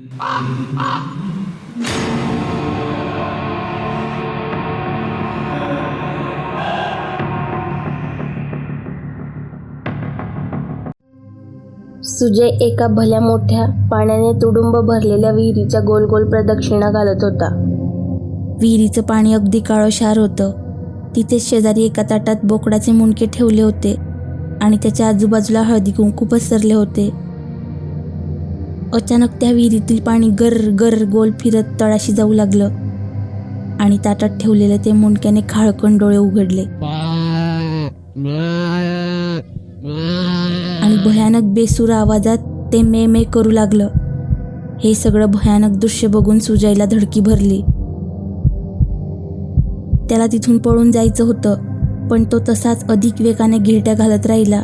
सुजय एका भल्या मोठ्या पाण्याने तुडुंब भरलेल्या विहिरीच्या गोल गोल प्रदक्षिणा घालत होता. विहिरीचं पाणी अगदी काळोशार होतं. तिथे शेजारी एका ताटात बोकडाचे मुंडके ठेवले होते आणि त्याच्या आजूबाजूला हळदी कुंकू पसरले होते. अचानक त्या विहिरीतील पाणी गर गर गोल फिरत तळाशी जाऊ लागलं. आणि ताटात ठेवलेले ते मुंडक्याने खाळकण डोळे उघडले. आणि भयानक बेसूर आवाजात ते मे मे करू लागलं. हे सगळं भयानक दृश्य बघून सुजयला धडकी भरली. त्याला तिथून पळून जायचं होतं पण तो तसाच अधिक वेगाने गिरट्या घालत राहिला.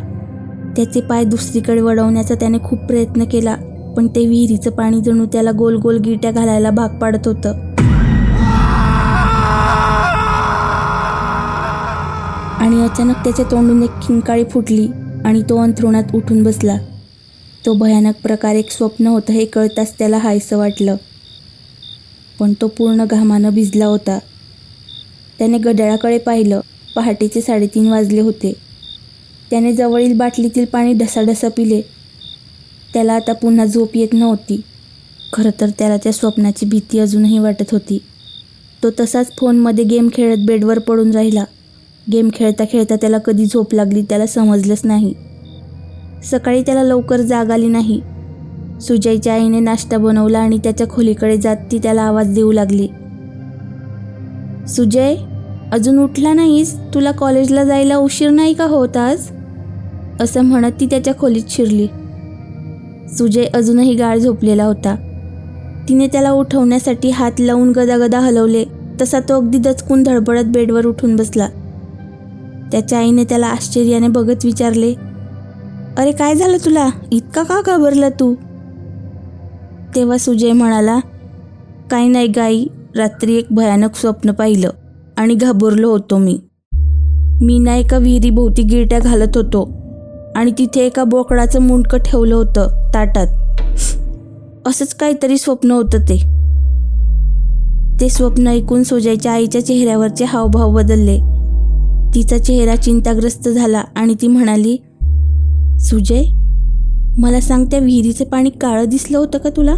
त्याचे पाय दुसरीकडे वळवण्याचा त्याने खूप प्रयत्न केला. पण ते विहिरीचं पाणी जणू त्याला गोल गोल गिट्या घालायला भाग पाडत होतं. आणि अचानक त्याच्या तोंडून एक खिंकाळी फुटली आणि तो अंथरुणात उठून बसला. तो भयानक प्रकार एक स्वप्न होतं हे कळताच त्याला हायसं वाटलं. पण तो पूर्ण घामानं भिजला होता. त्याने गड्याळाकडे पाहिलं. पहाटेचे साडेतीन वाजले होते. त्याने जवळील बाटलीतील पाणी ढसाढसा पिले. त्याला आता पुन्हा झोप येत नव्हती. खरं तर त्याला त्या स्वप्नाची भीती अजूनही वाटत होती. तो तसाच फोनमध्ये गेम खेळत बेडवर पडून राहिला. गेम खेळता खेळता त्याला कधी झोप लागली त्याला समजलंच नाही. सकाळी त्याला लवकर जाग आली नाही. सुजयच्या आईने नाश्ता बनवला आणि त्याच्या खोलीकडे जात ती त्याला आवाज देऊ लागली. सुजय अजून उठला नाहीस? तुला कॉलेजला जायला उशीर नाही का होत आज? असं म्हणत ती त्याच्या खोलीत शिरली. सुजय अजूनही गाळ झोपलेला होता. तिने त्याला उठवण्यासाठी हात लावून गदागदा हलवले तसा तो अगदी दचकून धडपडत बेडवर उठून बसला. त्याच्या आईने त्याला आश्चर्याने बघत विचारले अरे काय झालं तुला? इतका का घाबरला तू? तेव्हा सुजय म्हणाला काही नाही गाई रात्री एक भयानक स्वप्न पाहिलं आणि घाबरलो होतो मी. मी ना एका विहिरीभोवती गिरट्या घालत होतो आणि तिथे एका बोकडाचं मुंडकं ठेवलं होतं. ताटात. असंच काहीतरी स्वप्न होतं ते. ते स्वप्न ऐकून सुजयच्या आईच्या चेहऱ्यावरचे हावभाव बदलले. तिचा चेहरा चिंताग्रस्त झाला आणि ती म्हणाली सुजय मला सांग त्या विहिरीचे पाणी काळं दिसलं होतं का तुला?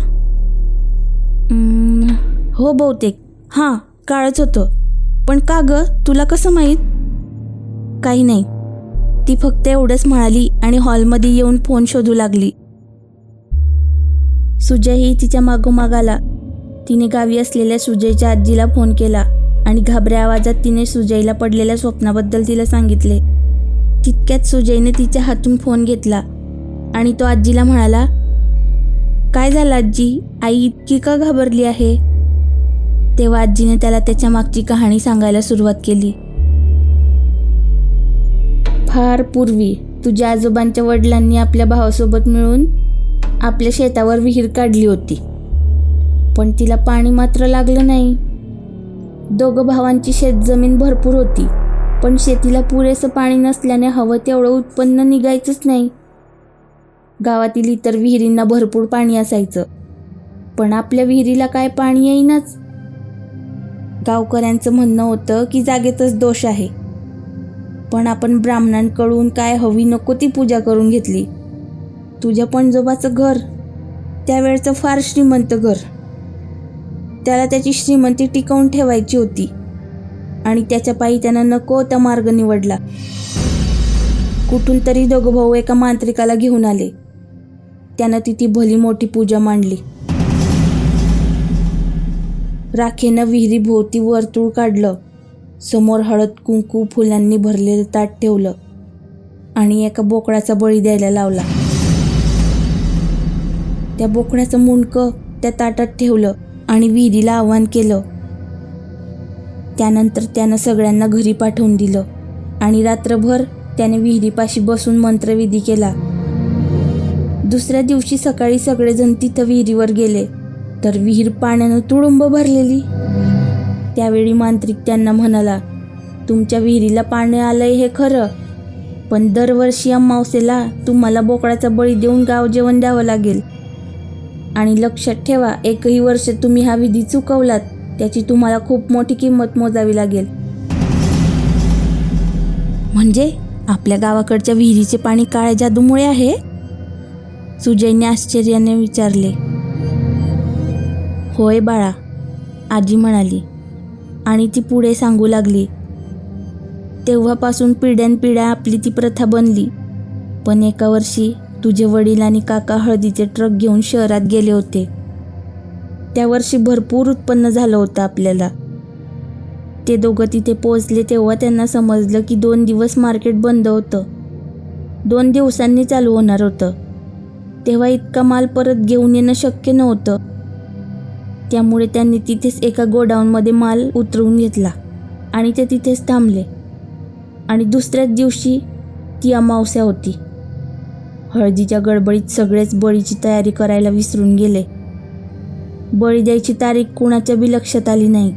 हो बहुतेक. हां काळंच होतं. पण का ग? तुला कसं माहीत? काही नाही. ती फक्त एवढंच म्हणाली आणि हॉलमध्ये येऊन फोन शोधू लागली. सुजयही तिच्या मागोमाग आला. तिने गावी असलेल्या सुजयच्या आजीला फोन केला आणि घाबऱ्या आवाजात तिने सुजयला पडलेल्या स्वप्नाबद्दल तिला सांगितले. तितक्यात सुजयने तिच्या हातून फोन घेतला आणि तो आजीला म्हणाला काय झालं आजी? आई इतकी का घाबरली आहे? तेव्हा आजीने त्याला त्याच्या मागची कहाणी सांगायला सुरुवात केली. फार पूर्वी तुझ्या आजोबांच्या वडिलांनी आपल्या भावासोबत मिळून आपल्या शेतावर विहीर काढली होती. पण तिला पाणी मात्र लागलं नाही. दोघं भावांची शेतजमीन भरपूर होती पण शेतीला पुरेसं पाणी नसल्याने हवं तेवढं उत्पन्न निघायचंच नाही. गावातील इतर विहिरींना भरपूर पाणी असायचं पण आपल्या विहिरीला काय पाणी येईनाच? गावकऱ्यांचं म्हणणं होतं की जागेतच दोष आहे. पण आपण ब्राह्मणांकडून काय हवी नको ती पूजा करून घेतली. तुझ्या पणजोबाचं घर त्यावेळचं फार श्रीमंत घर. त्याला त्याची श्रीमंती टिकवून ठेवायची होती आणि त्याच्या पायी त्यानं नको त्या मार्ग निवडला. कुठून तरी दोघं भाऊ एका मांत्रिकाला घेऊन आले. त्यानं तिथे भली मोठी पूजा मांडली. राखेनं विहिरी भोवती वर्तुळ काढलं. समोर हळद कुंकू फुलांनी भरलेलं ताट ठेवलं आणि एका बोकडाचा बळी द्यायला लावला. त्या बोकड्याचं मुंडकं त्या ताटात ठेवलं आणि विहिरीला आव्हान केलं. त्यानंतर त्यानं सगळ्यांना घरी पाठवून दिलं आणि रात्रभर त्याने विहिरीपाशी बसून मंत्रविधी केला. दुसऱ्या दिवशी सकाळी सगळेजण तिथं विहिरीवर गेले. तर विहीर पाण्यानं तुडुंब भरलेली. त्यावेळी मांत्रिक त्यांना म्हणाला तुमच्या विहिरीला पाणी आलंय हे खरं पण दरवर्षी अमावस्येला तुम्हाला बोकडाचा बळी देऊन गाव जेवण द्यावं लागेल. आणि लक्षात ठेवा एकही वर्ष तुम्ही हा विधी चुकवलात त्याची तुम्हाला खूप मोठी किंमत मोजावी लागेल. म्हणजे आपल्या गावाकडच्या विहिरीचे पाणी काळ्या जादूमुळे आहे? सुजयने आश्चर्याने विचारले. होय बाळा आजी म्हणाली. आणि ती पुढे सांगू लागली. तेव्हापासून पिढ्यानपिढ्या आपली ती प्रथा बनली. पण एका वर्षी तुझे वडील आणि काका हळदीचे ट्रक घेऊन शहरात गेले होते. त्या वर्षी भरपूर उत्पन्न झालं होतं आपल्याला. ते दोघं तिथे पोहोचले तेव्हा त्यांना समजलं की दोन दिवस मार्केट बंद होतं. दोन दिवसांनी चालू होणार होतं. तेव्हा इतका माल परत घेऊन येणं शक्य नव्हतं. त्यामुळे त्यांनी तिथेच एका गोडाऊनमध्ये माल उतरवून घेतला आणि ते तिथेच थांबले. आणि दुसऱ्याच दिवशी ती अमावस्या होती. हळदीच्या गडबडीत सगळेच बळीची तयारी करायला विसरून गेले. बळी द्यायची तारीख कुणाच्या बी लक्षात आली नाही.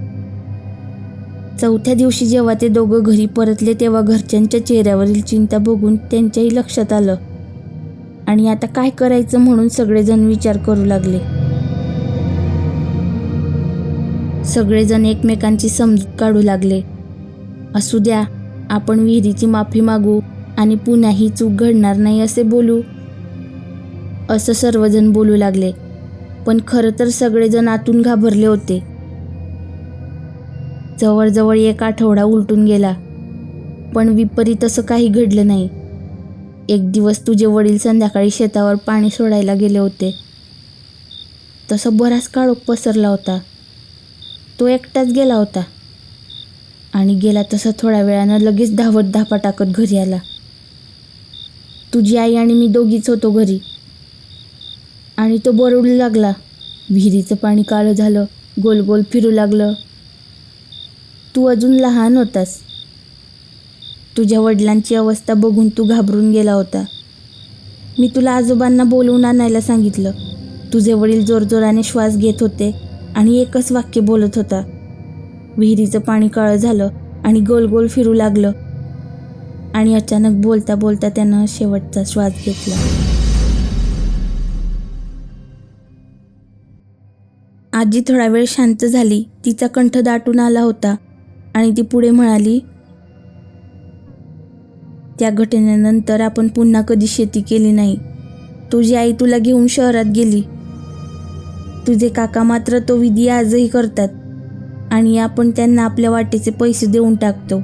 चौथ्या दिवशी जेव्हा ते दोघं घरी परतले तेव्हा घरच्यांच्या चेहऱ्यावरील चिंता बघून त्यांच्याही लक्षात आलं. आणि आता काय करायचं म्हणून सगळेजण विचार करू लागले. सगळेजण एकमेकांची समजूत काढू लागले. असू द्या आपण विहिरीची माफी मागू आणि पुन्हा ही चूक घडणार नाही असे बोलू. असं सर्वजण बोलू लागले पण खरं तर सगळेजण आतून घाबरले होते. जवळजवळ एक आठवडा उलटून गेला पण विपरीत असं काही घडलं नाही. एक दिवस तुझे वडील संध्याकाळी शेतावर पाणी सोडायला गेले होते. तसं बराच काळोख पसरला होता. तो एकटाच गेला होता. आणि गेला तसा थोड्या वेळानं लगेच धावत धापा टाकत घरी आला. तुझी आई आणि मी दोघीच होतो घरी. आणि तो बरडू लागला. विहिरीचं पाणी काळं झालं. गोल गोल फिरू लागलं. तू अजून लहान होतास. तुझ्या वडिलांची अवस्था बघून तू घाबरून गेला होता. मी तुला आजोबांना बोलवून आणायला सांगितलं. तुझे वडील जोरजोराने श्वास घेत होते आणि एकच वाक्य बोलत होता. विहिरीचं पाणी काळं झालं आणि गोल गोल फिरू लागलं. आणि अचानक बोलता बोलता त्यानं शेवटचा श्वास घेतला. आजी थोडा वेळ शांत झाली. तिचा कंठ दाटून आला होता आणि ती पुढे म्हणाली त्या घटनेनंतर आपण पुन्हा कधी शेती केली नाही. तुझी आई तुला घेऊन शहरात गेली. तुझे काका मात्र तो विधी आजही करतात आणि आपण त्यांना आपल्या वाटेचे पैसे देऊन टाकतो.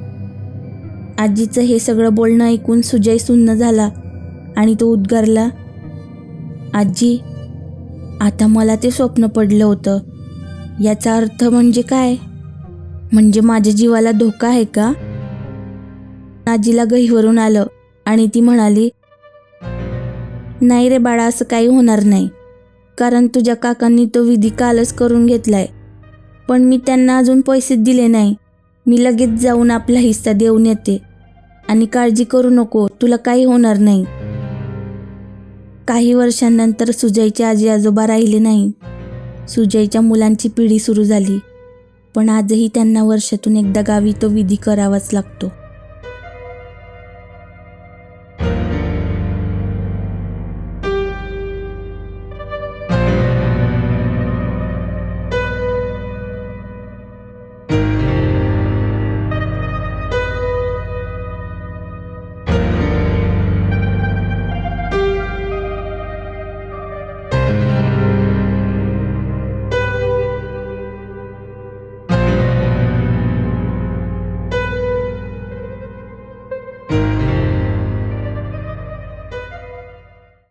आजीचं हे सगळं बोलणं ऐकून सुजय सुन्न झाला आणि तो उद्गारला आजी आता मला ते स्वप्न पडलं होतं. याचा अर्थ म्हणजे काय? म्हणजे माझ्या जीवाला धोका आहे का? आजीला गहीवरून आलं आणि ती म्हणाली नाही रे बाळा असं काही होणार नाही. कारण तुझ्या काकांनी तो विधी कालच करून घेतलाय. पण मी त्यांना अजून पैसे दिले नाही. मी लगेच जाऊन आपला हिस्सा देऊन येते. आणि काळजी करू नको तुला काही होणार नाही. काही वर्षांनंतर सुजयचे आजी आजोबा राहिले नाही. सुजयच्या मुलांची पिढी सुरू झाली पण आजही त्यांना वर्षातून एकदा गावी तो विधी करावाच लागतो.